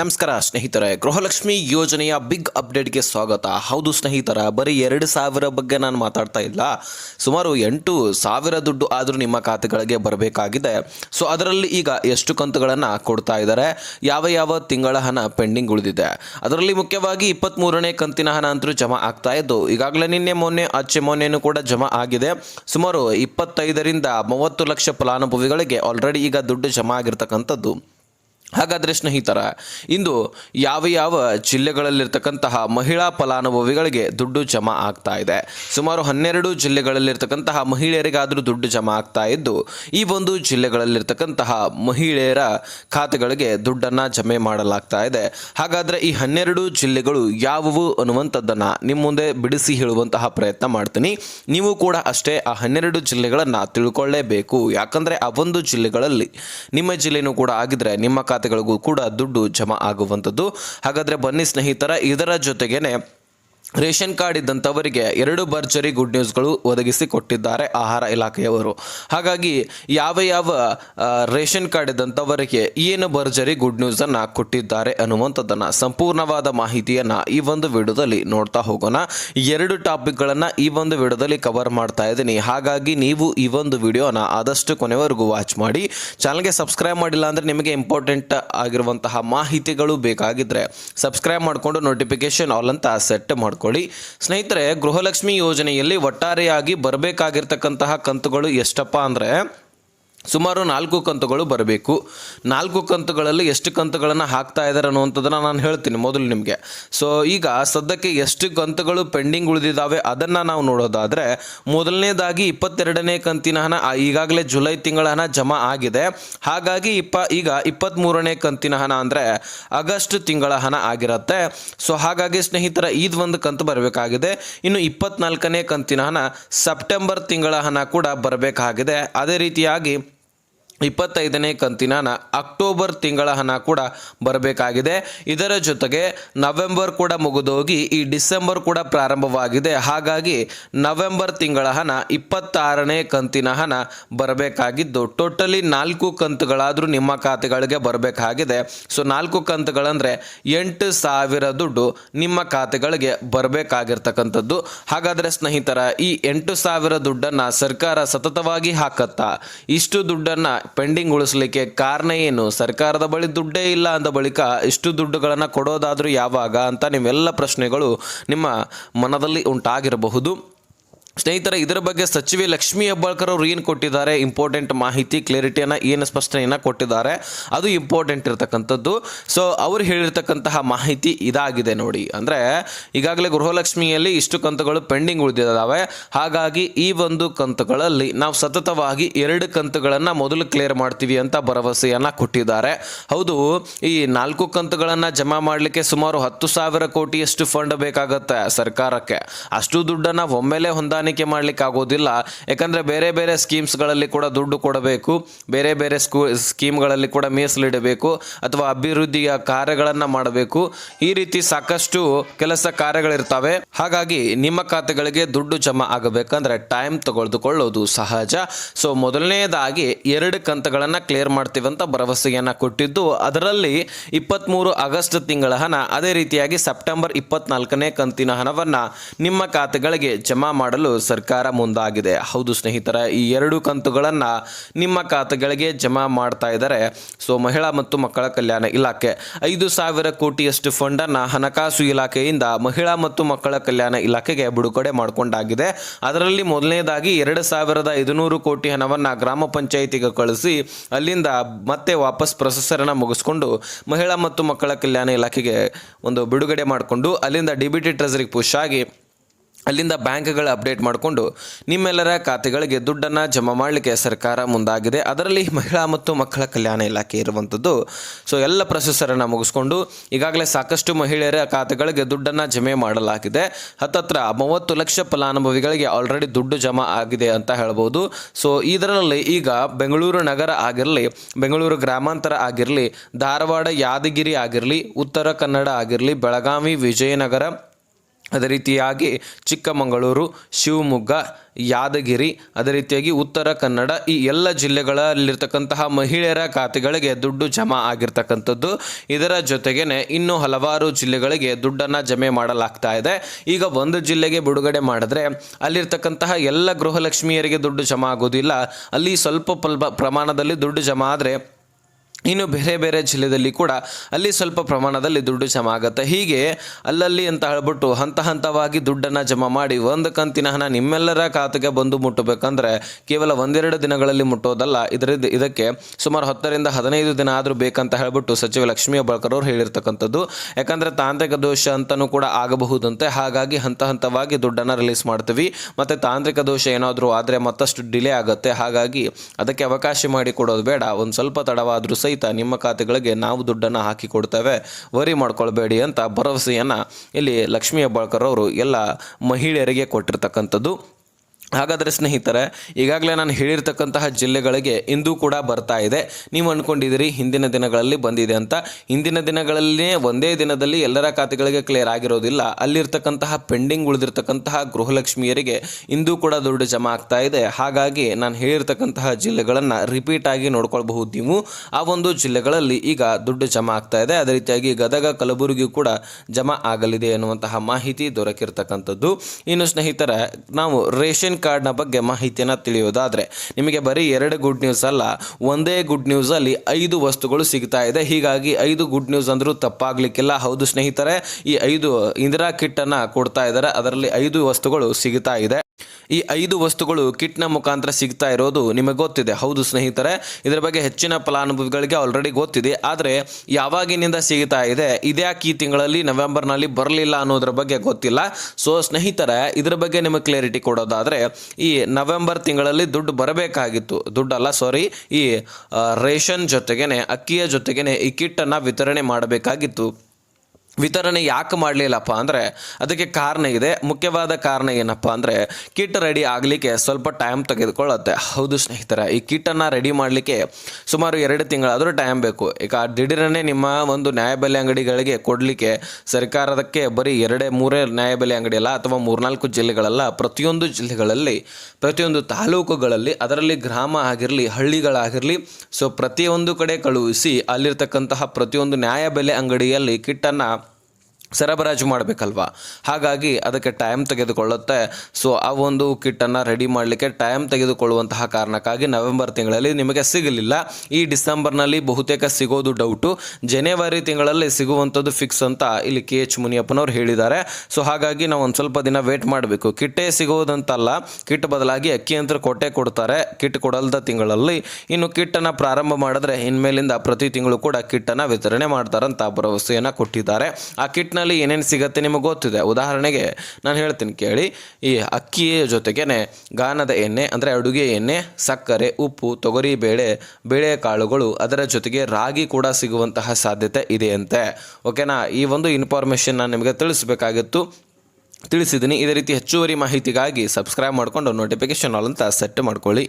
ನಮಸ್ಕಾರ ಸ್ನೇಹಿತರೆ, ಗೃಹಲಕ್ಷ್ಮಿ ಯೋಜನೆಯ ಬಿಗ್ ಅಪ್ಡೇಟ್ಗೆ ಸ್ವಾಗತ. ಹೌದು ಸ್ನೇಹಿತರ, ಬರೀ ಎರಡು ಸಾವಿರ ಬಗ್ಗೆ ನಾನು ಮಾತಾಡ್ತಾ ಇಲ್ಲ. ಸುಮಾರು ಎಂಟು ಸಾವಿರ ದುಡ್ಡು ಆದರೂ ನಿಮ್ಮ ಖಾತೆಗಳಿಗೆ ಬರಬೇಕಾಗಿದೆ. ಸೊ ಅದರಲ್ಲಿ ಈಗ ಎಷ್ಟು ಕಂತುಗಳನ್ನು ಕೊಡ್ತಾ ಇದ್ದಾರೆ? ಯಾವ ಯಾವ ತಿಂಗಳ ಹಣ ಪೆಂಡಿಂಗ್ ಉಳಿದಿದೆ? ಅದರಲ್ಲಿ ಮುಖ್ಯವಾಗಿ ಇಪ್ಪತ್ತ್ಮೂರನೇ ಕಂತಿನ ಹಣ ಅಂತೂ ಜಮಾ ಆಗ್ತಾ ಇದ್ದು, ಈಗಾಗಲೇ ನಿನ್ನೆ ಮೊನ್ನೆ, ಆಚೆ ಮೊನ್ನೆನೂ ಕೂಡ ಜಮಾ ಆಗಿದೆ. ಸುಮಾರು ಇಪ್ಪತ್ತೈದರಿಂದ ಮೂವತ್ತು ಲಕ್ಷ ಫಲಾನುಭವಿಗಳಿಗೆ ಆಲ್ರೆಡಿ ಈಗ ದುಡ್ಡು ಜಮಾ ಆಗಿರ್ತಕ್ಕಂಥದ್ದು. ಹಾಗಾದರೆ ಸ್ನೇಹಿತರ ಇಂದು ಯಾವ ಯಾವ ಜಿಲ್ಲೆಗಳಲ್ಲಿರ್ತಕ್ಕಂತಹ ಮಹಿಳಾ ಫಲಾನುಭವಿಗಳಿಗೆ ದುಡ್ಡು ಜಮಾ ಆಗ್ತಾ ಇದೆ. ಸುಮಾರು ಹನ್ನೆರಡು ಜಿಲ್ಲೆಗಳಲ್ಲಿರ್ತಕ್ಕಂತಹ ಮಹಿಳೆಯರಿಗಾದರೂ ದುಡ್ಡು ಜಮಾ ಆಗ್ತಾ ಇದ್ದು, ಈ ಒಂದು ಜಿಲ್ಲೆಗಳಲ್ಲಿರ್ತಕ್ಕಂತಹ ಮಹಿಳೆಯರ ಖಾತೆಗಳಿಗೆ ದುಡ್ಡನ್ನು ಜಮೆ ಮಾಡಲಾಗ್ತಾ ಇದೆ. ಹಾಗಾದರೆ ಈ ಹನ್ನೆರಡು ಜಿಲ್ಲೆಗಳು ಯಾವುವು ಅನ್ನುವಂಥದ್ದನ್ನು ನಿಮ್ಮ ಮುಂದೆ ಬಿಡಿಸಿ ಹೇಳುವಂತಹ ಪ್ರಯತ್ನ ಮಾಡ್ತೀನಿ. ನೀವು ಕೂಡ ಅಷ್ಟೇ ಆ ಹನ್ನೆರಡು ಜಿಲ್ಲೆಗಳನ್ನು ತಿಳ್ಕೊಳ್ಳೇಬೇಕು. ಯಾಕಂದರೆ ಆ ಒಂದು ಜಿಲ್ಲೆಗಳಲ್ಲಿ ನಿಮ್ಮ ಜಿಲ್ಲೆಯೂ ಕೂಡ ಆಗಿದ್ರೆ ನಿಮ್ಮ ಖಾತೆಗಳಿಗೂ ಕೂಡ ದುಡ್ಡು ಜಮಾ ಆಗುವಂಥದ್ದು. ಹಾಗಾದರೆ ಬನ್ನಿ ಸ್ನೇಹಿತರ ಇದರ ಜೊತೆಗೇನೆ ರೇಷನ್ ಕಾರ್ಡ್ ಇದ್ದಂಥವರಿಗೆ ಎರಡು ಭರ್ಜರಿ ಗುಡ್ ನ್ಯೂಸ್ಗಳು ಒದಗಿಸಿ ಕೊಟ್ಟಿದ್ದಾರೆ ಆಹಾರ ಇಲಾಖೆಯವರು. ಹಾಗಾಗಿ ಯಾವ ಯಾವ ರೇಷನ್ ಕಾರ್ಡ್ ಇದ್ದಂಥವರಿಗೆ ಏನು ಭರ್ಜರಿ ಗುಡ್ ನ್ಯೂಸನ್ನು ಕೊಟ್ಟಿದ್ದಾರೆ ಅನ್ನುವಂಥದ್ದನ್ನು ಸಂಪೂರ್ಣವಾದ ಮಾಹಿತಿಯನ್ನು ಈ ಒಂದು ವಿಡಿಯೋದಲ್ಲಿ ನೋಡ್ತಾ ಹೋಗೋಣ. ಎರಡು ಟಾಪಿಕ್ಗಳನ್ನು ಈ ಒಂದು ವಿಡಿಯೋದಲ್ಲಿ ಕವರ್ ಮಾಡ್ತಾ ಇದ್ದೀನಿ. ಹಾಗಾಗಿ ನೀವು ಈ ಒಂದು ವಿಡಿಯೋನ ಆದಷ್ಟು ಕೊನೆವರೆಗೂ ವಾಚ್ ಮಾಡಿ. ಚಾನಲ್ಗೆ ಸಬ್ಸ್ಕ್ರೈಬ್ ಮಾಡಿಲ್ಲ ಅಂದರೆ ನಿಮಗೆ ಇಂಪಾರ್ಟೆಂಟ್ ಆಗಿರುವಂತಹ ಮಾಹಿತಿಗಳು ಬೇಕಾಗಿದ್ದರೆ ಸಬ್ಸ್ಕ್ರೈಬ್ ಮಾಡಿಕೊಂಡು ನೋಟಿಫಿಕೇಶನ್ ಆಲ್ ಅಂತ ಸೆಟ್ ಮಾಡ್ಕೊಳ್ಳಿ ಸ್ನೇಹಿತರೆ ಗೃಹಲಕ್ಷ್ಮಿ ಯೋಜನೆಯಲ್ಲಿ ಒಟ್ಟಾರೆಯಾಗಿ ಬರಬೇಕಾಗಿರ್ತಕ್ಕಂತಹ ಕಂತುಗಳು ಎಷ್ಟಪ್ಪ ಅಂದರೆ ಸುಮಾರು ನಾಲ್ಕು ಕಂತುಗಳು ಬರಬೇಕು. ನಾಲ್ಕು ಕಂತುಗಳಲ್ಲಿ ಎಷ್ಟು ಕಂತುಗಳನ್ನು ಹಾಕ್ತಾ ಇದ್ದಾರೆ ಅನ್ನುವಂಥದ್ದನ್ನು ನಾನು ಹೇಳ್ತೀನಿ ಮೊದಲು ನಿಮಗೆ. ಸೊ ಈಗ ಸದ್ಯಕ್ಕೆ ಎಷ್ಟು ಕಂತುಗಳು ಪೆಂಡಿಂಗ್ ಉಳಿದಿದ್ದಾವೆ ಅದನ್ನು ನಾವು ನೋಡೋದಾದರೆ ಮೊದಲನೇದಾಗಿ ಇಪ್ಪತ್ತೆರಡನೇ ಕಂತಿನ ಹಣ ಈಗಾಗಲೇ ಜುಲೈ ತಿಂಗಳ ಹಣ ಜಮಾ ಆಗಿದೆ. ಹಾಗಾಗಿ ಇಪ್ಪ, ಈಗ ಇಪ್ಪತ್ತ್ಮೂರನೇ ಕಂತಿನ ಹಣ ಅಂದರೆ ಆಗಸ್ಟ್ ತಿಂಗಳ ಹಣ ಆಗಿರುತ್ತೆ. ಸೊ ಹಾಗಾಗಿ ಸ್ನೇಹಿತರ, ಈದ್ ಒಂದು ಕಂತು ಬರಬೇಕಾಗಿದೆ. ಇನ್ನು ಇಪ್ಪತ್ನಾಲ್ಕನೇ ಕಂತಿನ ಹಣ ಸೆಪ್ಟೆಂಬರ್ ತಿಂಗಳ ಹಣ ಕೂಡ ಬರಬೇಕಾಗಿದೆ. ಅದೇ ರೀತಿಯಾಗಿ ಇಪ್ಪತ್ತೈದನೇ ಕಂತಿನ ಅಕ್ಟೋಬರ್ ತಿಂಗಳ ಹಣ ಕೂಡ ಬರಬೇಕಾಗಿದೆ. ಇದರ ಜೊತೆಗೆ ನವೆಂಬರ್ ಕೂಡ ಮುಗಿದೋಗಿ ಈ ಡಿಸೆಂಬರ್ ಕೂಡ ಪ್ರಾರಂಭವಾಗಿದೆ. ಹಾಗಾಗಿ ನವೆಂಬರ್ ತಿಂಗಳ ಹಣ ಇಪ್ಪತ್ತಾರನೇ ಕಂತಿನ ಹಣ ಬರಬೇಕಾಗಿದ್ದು, ಟೋಟಲಿ ನಾಲ್ಕು ಕಂತುಗಳಾದರೂ ನಿಮ್ಮ ಖಾತೆಗಳಿಗೆ ಬರಬೇಕಾಗಿದೆ. ಸೊ, ನಾಲ್ಕು ಕಂತುಗಳಂದರೆ ಎಂಟು ಸಾವಿರ ದುಡ್ಡು ನಿಮ್ಮ ಖಾತೆಗಳಿಗೆ ಬರಬೇಕಾಗಿರ್ತಕ್ಕಂಥದ್ದು. ಹಾಗಾದರೆ ಸ್ನೇಹಿತರ, ಈ ಎಂಟು ಸಾವಿರ ದುಡ್ಡನ್ನು ಸರ್ಕಾರ ಸತತವಾಗಿ ಹಾಕತ್ತಾ? ಇಷ್ಟು ದುಡ್ಡನ್ನು ಪೆಂಡಿಂಗ್ ಉಳಿಸಲಿಕ್ಕೆ ಕಾರಣ ಏನು? ಸರ್ಕಾರದ ಬಳಿ ದುಡ್ಡೇ ಇಲ್ಲ ಅಂದ ಬಳಿಕ ಇಷ್ಟು ದುಡ್ಡುಗಳನ್ನು ಕೊಡೋದಾದರೂ ಯಾವಾಗ ಅಂತ ನಿಮ್ಮೆಲ್ಲ ಪ್ರಶ್ನೆಗಳು ನಿಮ್ಮ ಮನದಲ್ಲಿ ಉಂಟಾಗಿರಬಹುದು. ಸ್ನೇಹಿತರೆ, ಇದರ ಬಗ್ಗೆ ಸಚಿವೆ ಲಕ್ಷ್ಮೀ ಹೆಬ್ಬಾಳ್ಕರ್ ಅವರು ಏನು ಕೊಟ್ಟಿದ್ದಾರೆ? ಇಂಪಾರ್ಟೆಂಟ್ ಮಾಹಿತಿ ಕ್ಲಾರಿಟಿಯನ್ನು ಏನು ಸ್ಪಷ್ಟನೆಯನ್ನು ಕೊಟ್ಟಿದ್ದಾರೆ? ಅದು ಇಂಪಾರ್ಟೆಂಟ್ ಇರತಕ್ಕಂಥದ್ದು. ಸೊ ಅವರು ಹೇಳಿರ್ತಕ್ಕಂತಹ ಮಾಹಿತಿ ಇದಾಗಿದೆ ನೋಡಿ. ಅಂದರೆ, ಈಗಾಗಲೇ ಗೃಹಲಕ್ಷ್ಮಿಯಲ್ಲಿ ಇಷ್ಟು ಕಂತುಗಳು ಪೆಂಡಿಂಗ್ ಉಳಿದಿದ್ದಾವೆ. ಹಾಗಾಗಿ ಈ ಒಂದು ಕಂತುಗಳಲ್ಲಿ ನಾವು ಸತತವಾಗಿ ಎರಡು ಕಂತುಗಳನ್ನು ಮೊದಲು ಕ್ಲಿಯರ್ ಮಾಡ್ತೀವಿ ಅಂತ ಭರವಸೆಯನ್ನು ಕೊಟ್ಟಿದ್ದಾರೆ. ಹೌದು, ಈ ನಾಲ್ಕು ಕಂತುಗಳನ್ನು ಜಮಾ ಮಾಡಲಿಕ್ಕೆ ಸುಮಾರು ಹತ್ತು ಸಾವಿರ ಕೋಟಿಯಷ್ಟು ಫಂಡ್ ಬೇಕಾಗುತ್ತೆ ಸರ್ಕಾರಕ್ಕೆ. ಅಷ್ಟು ದುಡ್ಡನ್ನು ಒಮ್ಮೆಲೆ ಹೊಂದಾಣಿಕೆ ಮಾಡಲಿಕ್ಕೆ ಆಗೋದಿಲ್ಲ ಯಾಕಂದರೆ ಬೇರೆ ಬೇರೆ ಸ್ಕೀಮ್ಸ್ಗಳಲ್ಲಿ ಕೂಡ ದುಡ್ಡು ಕೊಡಬೇಕು. ಬೇರೆ ಬೇರೆ ಸ್ಕೂ, ಸ್ಕೀಮ್ಗಳಲ್ಲಿ ಕೂಡ ಮೀಸಲಿಡಬೇಕು ಅಥವಾ ಅಭಿವೃದ್ಧಿಯ ಕಾರ್ಯಗಳನ್ನು ಮಾಡಬೇಕು. ಈ ರೀತಿ ಸಾಕಷ್ಟು ಕೆಲಸ ಕಾರ್ಯಗಳಿರ್ತವೆ. ಹಾಗಾಗಿ ನಿಮ್ಮ ಖಾತೆಗಳಿಗೆ ದುಡ್ಡು ಜಮಾ ಆಗಬೇಕಂದ್ರೆ ಟೈಮ್ ತಗೊಳ್ದುಕೊಳ್ಳೋದು ಸಹಜ. ಸೊ ಮೊದಲನೆಯದಾಗಿ ಎರಡು ಕಂತುಗಳನ್ನು ಕ್ಲಿಯರ್ ಮಾಡ್ತೀವಿ ಅಂತ ಭರವಸೆಯನ್ನು ಕೊಟ್ಟಿದ್ದು. ಅದರಲ್ಲಿ ಇಪ್ಪತ್ತ್ಮೂರು ಆಗಸ್ಟ್ ತಿಂಗಳ ಹಣ, ಅದೇ ರೀತಿಯಾಗಿ ಸೆಪ್ಟೆಂಬರ್ ಇಪ್ಪತ್ನಾಲ್ಕನೇ ಕಂತಿನ ಹಣವನ್ನು ನಿಮ್ಮ ಖಾತೆಗಳಿಗೆ ಜಮಾ ಮಾಡಲು ಸರ್ಕಾರ ಮುಂದಾಗಿದೆ. ಹೌದು ಸ್ನೇಹಿತರ, ಈ ಎರಡು ಕಂತುಗಳನ್ನು ನಿಮ್ಮ ಖಾತೆಗಳಿಗೆ ಜಮಾ ಮಾಡ್ತಾ ಇದ್ದಾರೆ. ಸೊ, ಮಹಿಳಾ ಮತ್ತು ಮಕ್ಕಳ ಕಲ್ಯಾಣ ಇಲಾಖೆ. ಐದು ಸಾವಿರ ಕೋಟಿಯಷ್ಟು ಫಂಡನ್ನು ಹಣಕಾಸು ಇಲಾಖೆಯಿಂದ ಮಹಿಳಾ ಮತ್ತು ಮಕ್ಕಳ ಕಲ್ಯಾಣ ಇಲಾಖೆಗೆ ಬಿಡುಗಡೆ ಮಾಡಿಕೊಂಡಾಗಿದೆ. ಅದರಲ್ಲಿ ಮೊದಲನೇದಾಗಿ ಎರಡು ಸಾವಿರದ ಐದುನೂರು ಕೋಟಿ ಹಣವನ್ನು ಗ್ರಾಮ ಪಂಚಾಯಿತಿಗೆ ಕಳಿಸಿ ಅಲ್ಲಿಂದ ಮತ್ತೆ ವಾಪಸ್ ಪ್ರೊಸೆಸರನ್ನು ಮುಗಿಸ್ಕೊಂಡು ಮಹಿಳಾ ಮತ್ತು ಮಕ್ಕಳ ಕಲ್ಯಾಣ ಇಲಾಖೆಗೆ ಒಂದು ಬಿಡುಗಡೆ ಮಾಡಿಕೊಂಡು ಅಲ್ಲಿಂದ ಡಿ ಬಿ ಟಿ ಟ್ರೆಸರಿಗೆ ಪುಷ್ ಆಗಿ ಅಲ್ಲಿಂದ ಬ್ಯಾಂಕ್ಗಳ ಅಪ್ಡೇಟ್ ಮಾಡಿಕೊಂಡು ನಿಮ್ಮೆಲ್ಲರ ಖಾತೆಗಳಿಗೆ ದುಡ್ಡನ್ನು ಜಮಾ ಮಾಡಲಿಕ್ಕೆ ಸರ್ಕಾರ ಮುಂದಾಗಿದೆ. ಅದರಲ್ಲಿ ಮಹಿಳಾ ಮತ್ತು ಮಕ್ಕಳ ಕಲ್ಯಾಣ ಇಲಾಖೆ ಇರುವಂಥದ್ದು ಸೊ ಎಲ್ಲ ಪ್ರೊಸೆಸರನ್ನು ಮುಗಿಸ್ಕೊಂಡು ಈಗಾಗಲೇ ಸಾಕಷ್ಟು ಮಹಿಳೆಯರ ಖಾತೆಗಳಿಗೆ ದುಡ್ಡನ್ನು ಜಮೆ ಮಾಡಲಾಗಿದೆ. ಹತ್ತತ್ರ ಮೂವತ್ತು ಲಕ್ಷ ಫಲಾನುಭವಿಗಳಿಗೆ ಆಲ್ರೆಡಿ ದುಡ್ಡು ಜಮಾ ಆಗಿದೆ ಅಂತ ಹೇಳ್ಬೋದು. ಸೊ ಇದರಲ್ಲಿ ಈಗ ಬೆಂಗಳೂರು ನಗರ ಆಗಿರಲಿ, ಬೆಂಗಳೂರು ಗ್ರಾಮಾಂತರ ಆಗಿರಲಿ, ಧಾರವಾಡ ಯಾದಗಿರಿ ಆಗಿರಲಿ, ಉತ್ತರ ಕನ್ನಡ ಆಗಿರಲಿ, ಬೆಳಗಾವಿ, ವಿಜಯನಗರ ಅದೇ ರೀತಿಯಾಗಿ ಚಿಕ್ಕಮಗಳೂರು, ಶಿವಮೊಗ್ಗ, ಯಾದಗಿರಿ, ಅದೇ ರೀತಿಯಾಗಿ ಉತ್ತರ ಕನ್ನಡ ಈ ಎಲ್ಲ ಜಿಲ್ಲೆಗಳಲ್ಲಿರ್ತಕ್ಕಂತಹ ಮಹಿಳೆಯರ ಖಾತೆಗಳಿಗೆ ದುಡ್ಡು ಜಮಾ ಆಗಿರ್ತಕ್ಕಂಥದ್ದು. ಇದರ ಜೊತೆಗೇನೆ ಇನ್ನೂ ಹಲವಾರು ಜಿಲ್ಲೆಗಳಿಗೆ ದುಡ್ಡನ್ನು ಜಮೆ ಮಾಡಲಾಗ್ತಾ ಇದೆ. ಈಗ ಒಂದು ಜಿಲ್ಲೆಗೆ ಬಿಡುಗಡೆ ಮಾಡಿದ್ರೆ ಅಲ್ಲಿರ್ತಕ್ಕಂತಹ ಎಲ್ಲ ಗೃಹಲಕ್ಷ್ಮಿಯರಿಗೆ ದುಡ್ಡು ಜಮಾ ಆಗೋದಿಲ್ಲ ಅಲ್ಲಿ ಸ್ವಲ್ಪ ಪ್ರಮಾಣದಲ್ಲಿ ದುಡ್ಡು ಜಮಾ ಆದರೆ ಇನ್ನು ಬೇರೆ ಬೇರೆ ಜಿಲ್ಲೆಯಲ್ಲಿ ಕೂಡ ಅಲ್ಲಿ ಸ್ವಲ್ಪ ಪ್ರಮಾಣದಲ್ಲಿ ದುಡ್ಡು ಜಮಾ ಆಗುತ್ತೆ. ಹೀಗೆ ಅಲ್ಲಲ್ಲಿ ಅಂತ ಹೇಳ್ಬಿಟ್ಟು ಹಂತ ಹಂತವಾಗಿ ದುಡ್ಡನ್ನು ಜಮಾ ಮಾಡಿ ಒಂದು ಕಂತಿನ ಹಣ ನಿಮ್ಮೆಲ್ಲರ ಖಾತೆಗೆ ಬಂದು ಮುಟ್ಟಬೇಕಂದ್ರೆ ಕೇವಲ ಒಂದೆರಡು ದಿನಗಳಲ್ಲಿ ಮುಟ್ಟೋದಲ್ಲ. ಇದರಿಂದ ಇದಕ್ಕೆ ಸುಮಾರು ಹತ್ತರಿಂದ ಹದಿನೈದು ದಿನ ಆದರೂ ಬೇಕಂತ ಹೇಳ್ಬಿಟ್ಟು ಸಚಿವ ಲಕ್ಷ್ಮೀ ಹೆಬ್ಬಾಳ್ಕರ್ ಅವರು ಹೇಳಿರ್ತಕ್ಕಂಥದ್ದು. ಯಾಕಂದರೆ ತಾಂತ್ರಿಕ ದೋಷ ಅಂತಲೂ ಕೂಡ ಆಗಬಹುದಂತೆ. ಹಾಗಾಗಿ ಹಂತ ಹಂತವಾಗಿ ದುಡ್ಡನ್ನು ರಿಲೀಸ್ ಮಾಡ್ತೀವಿ. ಮತ್ತು ತಾಂತ್ರಿಕ ದೋಷ ಏನಾದರೂ ಆದರೆ ಮತ್ತಷ್ಟು ಡಿಲೇ ಆಗುತ್ತೆ. ಹಾಗಾಗಿ ಅದಕ್ಕೆ ಅವಕಾಶ ಮಾಡಿಕೊಡೋದು ಬೇಡ. ಒಂದು ಸ್ವಲ್ಪ ತಡವಾದರೂ ಸಹಿತ ನಿಮ್ಮ ಖಾತೆಗಳಿಗೆ ನಾವು ದುಡ್ಡನ್ನು ಹಾಕಿ ಕೊಡ್ತೇವೆ ವರಿ ಮಾಡ್ಕೊಳ್ಬೇಡಿ ಅಂತ ಭರವಸೆಯನ್ನು ಇಲ್ಲಿ ಲಕ್ಷ್ಮೀ ಹೆಬ್ಬಾಳ್ಕರ್ ಅವರು ಎಲ್ಲ ಮಹಿಳೆಯರಿಗೆ ಕೊಟ್ಟಿರ್ತಕ್ಕಂಥದ್ದು. ಹಾಗಾದರೆ ಸ್ನೇಹಿತರೆ, ಈಗಾಗಲೇ ನಾನು ಹೇಳಿರ್ತಕ್ಕಂತಹ ಜಿಲ್ಲೆಗಳಿಗೆ ಇಂದು ಕೂಡ ಬರ್ತಾ ಇದೆ. ನೀವು ಅಂದ್ಕೊಂಡಿದ್ದೀರಿ ಹಿಂದಿನ ದಿನಗಳಲ್ಲಿ ಬಂದಿದೆ ಅಂತ. ಹಿಂದಿನ ದಿನಗಳಲ್ಲೇ ಒಂದೇ ದಿನದಲ್ಲಿ ಎಲ್ಲರ ಖಾತೆಗಳಿಗೆ ಕ್ಲಿಯರ್ ಆಗಿರೋದಿಲ್ಲ. ಅಲ್ಲಿರ್ತಕ್ಕಂತಹ ಪೆಂಡಿಂಗ್ ಉಳಿದಿರ್ತಕ್ಕಂತಹ ಗೃಹಲಕ್ಷ್ಮಿಯರಿಗೆ ಇಂದು ಕೂಡ ದುಡ್ಡು ಜಮಾ ಆಗ್ತಾ ಇದೆ. ಹಾಗಾಗಿ ನಾನು ಹೇಳಿರ್ತಕ್ಕಂತಹ ಜಿಲ್ಲೆಗಳನ್ನು ರಿಪೀಟ್ ಆಗಿ ನೋಡ್ಕೊಳ್ಬಹುದು ನೀವು. ಆ ಒಂದು ಜಿಲ್ಲೆಗಳಲ್ಲಿ ಈಗ ದುಡ್ಡು ಜಮಾ ಆಗ್ತಾ ಇದೆ. ಅದೇ ರೀತಿಯಾಗಿ ಗದಗ, ಕಲಬುರಗಿ ಕೂಡ ಜಮಾ ಆಗಲಿದೆ ಎನ್ನುವಂತಹ ಮಾಹಿತಿ ದೊರಕಿರ್ತಕ್ಕಂಥದ್ದು. ಇನ್ನು ಸ್ನೇಹಿತರೆ, ನಾವು ರೇಷನ್ ಕಾರ್ಡ್ನ ಬಗ್ಗೆ ಮಾಹಿತಿಯನ್ನು ತಿಳಿಯೋದಾದರೆ, ನಿಮಗೆ ಬರೀ ಎರಡು ಗುಡ್ ನ್ಯೂಸ್ ಅಲ್ಲ, ಒಂದೇ ಗುಡ್ ನ್ಯೂಸಲ್ಲಿ ಐದು ವಸ್ತುಗಳು ಸಿಗ್ತಾ ಇದೆ. ಹೀಗಾಗಿ ಐದು ಗುಡ್ ನ್ಯೂಸ್ ಅಂದರೂ ತಪ್ಪಾಗಲಿಕ್ಕಿಲ್ಲ. ಹೌದು ಸ್ನೇಹಿತರೆ, ಈ ಐದು ಇಂದಿರಾ ಕಿಟ್ಟನ್ನು ಕೊಡ್ತಾ ಇದ್ದಾರೆ. ಅದರಲ್ಲಿ ಐದು ವಸ್ತುಗಳು ಸಿಗ್ತಾ ಇದೆ. ಈ ಐದು ವಸ್ತುಗಳು ಕಿಟ್ನ ಮುಖಾಂತರ ಸಿಗ್ತಾ ಇರೋದು ನಿಮಗೆ ಗೊತ್ತಿದೆ. ಹೌದು ಸ್ನೇಹಿತರೆ, ಇದರ ಬಗ್ಗೆ ಹೆಚ್ಚಿನ ಫಲಾನುಭವಿಗಳಿಗೆ ಆಲ್ರೆಡಿ ಗೊತ್ತಿದೆ. ಆದರೆ ಯಾವಾಗಿನಿಂದ ಸಿಗ್ತಾ ಇದೆ, ಇದ್ಯಾಕೆ ಈ ತಿಂಗಳಲ್ಲಿ ನವೆಂಬರ್ನಲ್ಲಿ ಬರಲಿಲ್ಲ ಅನ್ನೋದ್ರ ಬಗ್ಗೆ ಗೊತ್ತಿಲ್ಲ. ಸೊ ಸ್ನೇಹಿತರೆ, ಇದರ ಬಗ್ಗೆ ನಿಮಗೆ ಕ್ಲಾರಿಟಿ ಕೊಡೋದಾದರೆ, ಈ ನವೆಂಬರ್ ತಿಂಗಳಲ್ಲಿ ದುಡ್ಡು ಬರಬೇಕಾಗಿತ್ತು. ದುಡ್ಡಲ್ಲ ಸಾರಿ ಈ ರೇಷನ್ ಜೊತೆಗೇನೆ, ಅಕ್ಕಿಯ ಜೊತೆಗೇನೆ ಈ ಕಿಟ್ಟನ್ನು ವಿತರಣೆ ಮಾಡಬೇಕಾಗಿತ್ತು. ವಿತರಣೆ ಯಾಕೆ ಮಾಡಲಿಲ್ಲಪ್ಪ ಅಂದರೆ ಅದಕ್ಕೆ ಕಾರಣ ಇದೆ. ಮುಖ್ಯವಾದ ಕಾರಣ ಏನಪ್ಪ ಅಂದರೆ ಕಿಟ್ ರೆಡಿ ಆಗಲಿಕ್ಕೆ ಸ್ವಲ್ಪ ಟೈಮ್ ತೆಗೆದುಕೊಳ್ಳುತ್ತೆ. ಹೌದು ಸ್ನೇಹಿತರೆ, ಈ ಕಿಟ್ಟನ್ನು ರೆಡಿ ಮಾಡಲಿಕ್ಕೆ ಸುಮಾರು ಎರಡು ತಿಂಗಳಾದರೂ ಟೈಮ್ ಬೇಕು. ಈಗ ದಿಢೀರನೆ ನಿಮ್ಮ ಒಂದು ನ್ಯಾಯಬೆಲೆ ಅಂಗಡಿಗಳಿಗೆ ಕೊಡಲಿಕ್ಕೆ ಸರ್ಕಾರದಕ್ಕೆ ಬರೀ ಎರಡೇ, ಮೂರೇ ನ್ಯಾಯಬೆಲೆ ಅಂಗಡಿಯಲ್ಲ ಅಥವಾ ಮೂರ್ನಾಲ್ಕು ಜಿಲ್ಲೆಗಳಲ್ಲ, ಪ್ರತಿಯೊಂದು ಜಿಲ್ಲೆಗಳಲ್ಲಿ, ಪ್ರತಿಯೊಂದು ತಾಲೂಕುಗಳಲ್ಲಿ ಅದರಲ್ಲಿ ಗ್ರಾಮ ಆಗಿರಲಿ, ಹಳ್ಳಿಗಳಾಗಿರಲಿ ಸೊ ಪ್ರತಿಯೊಂದು ಕಡೆ ಕಳುಹಿಸಿ ಅಲ್ಲಿರ್ತಕ್ಕಂತಹ ಪ್ರತಿಯೊಂದು ನ್ಯಾಯಬೆಲೆ ಅಂಗಡಿಯಲ್ಲಿ ಕಿಟ್ಟನ್ನು ಸರಬರಾಜು ಮಾಡಬೇಕಲ್ವಾ? ಹಾಗಾಗಿ ಅದಕ್ಕೆ ಟೈಮ್ ತೆಗೆದುಕೊಳ್ಳುತ್ತೆ. ಸೊ ಆ ಒಂದು ಕಿಟ್ಟನ್ನು ರೆಡಿ ಮಾಡಲಿಕ್ಕೆ ಟೈಮ್ ತೆಗೆದುಕೊಳ್ಳುವಂತಹ ಕಾರಣಕ್ಕಾಗಿ ನವೆಂಬರ್ ತಿಂಗಳಲ್ಲಿ ನಿಮಗೆ ಸಿಗಲಿಲ್ಲ. ಈ ಡಿಸೆಂಬರ್ನಲ್ಲಿ ಬಹುತೇಕ ಸಿಗೋದು ಡೌಟು ಜನವರಿ ತಿಂಗಳಲ್ಲಿ ಸಿಗುವಂಥದ್ದು ಫಿಕ್ಸ್ ಅಂತ ಇಲ್ಲಿ ಕೆ ಎಚ್ ಮುನಿಯಪ್ಪನವ್ರು ಹೇಳಿದ್ದಾರೆ. ಸೊ ಹಾಗಾಗಿ ನಾವು ಒಂದು ಸ್ವಲ್ಪ ದಿನ ವೇಟ್ ಮಾಡಬೇಕು. ಕಿಟ್ಟೇ ಸಿಗೋದಂತಲ್ಲ, ಕಿಟ್ ಬದಲಾಗಿ ಅಕ್ಕಿ ಅಂತ ಕೊಟ್ಟೆ ಕೊಡ್ತಾರೆ. ಕಿಟ್ ಕೊಡಲ್ದ ತಿಂಗಳಲ್ಲಿ ಇನ್ನು ಕಿಟ್ಟನ್ನು ಪ್ರಾರಂಭ ಮಾಡಿದ್ರೆ ಇನ್ಮೇಲಿಂದ ಪ್ರತಿ ತಿಂಗಳು ಕೂಡ ಕಿಟ್ಟನ್ನು ವಿತರಣೆ ಮಾಡ್ತಾರಂತ ಭರವಸೆಯನ್ನು ಕೊಟ್ಟಿದ್ದಾರೆ. ಆ ಕಿಟ್ನಲ್ಲಿ ಏನೇನು ಸಿಗುತ್ತೆ ನಿಮಗೆ ಗೊತ್ತಿದೆ. ಉದಾಹರಣೆಗೆ ನಾನು ಹೇಳ್ತೀನಿ ಕೇಳಿ. ಈ ಅಕ್ಕಿಯ ಜೊತೆಗೇನೆ ಗಾನದ ಎಣ್ಣೆ, ಅಂದರೆ ಅಡುಗೆ ಎಣ್ಣೆ, ಸಕ್ಕರೆ, ಉಪ್ಪು, ತೊಗರಿ, ಬೇಳೆ ಬೇಳೆಕಾಳುಗಳು ಅದರ ಜೊತೆಗೆ ರಾಗಿ ಕೂಡ ಸಿಗುವಂತಹ ಸಾಧ್ಯತೆ ಇದೆಯಂತೆ. ಓಕೆನಾ ಈ ಒಂದು ಇನ್ಫಾರ್ಮೇಷನ್ ನಾನು ನಿಮಗೆ ತಿಳಿಸಬೇಕಾಗಿತ್ತು. ತಿಳಿಸಿದ್ದೀನಿ ಇದೇ ರೀತಿ ಹೆಚ್ಚುವರಿ ಮಾಹಿತಿಗಾಗಿ ಸಬ್ಸ್ಕ್ರೈಬ್ ಮಾಡಿಕೊಂಡು ನೋಟಿಫಿಕೇಶನ್ ಆಲ್ ಅಂತ ಸೆಟ್ ಮಾಡ್ಕೊಳ್ಳಿ.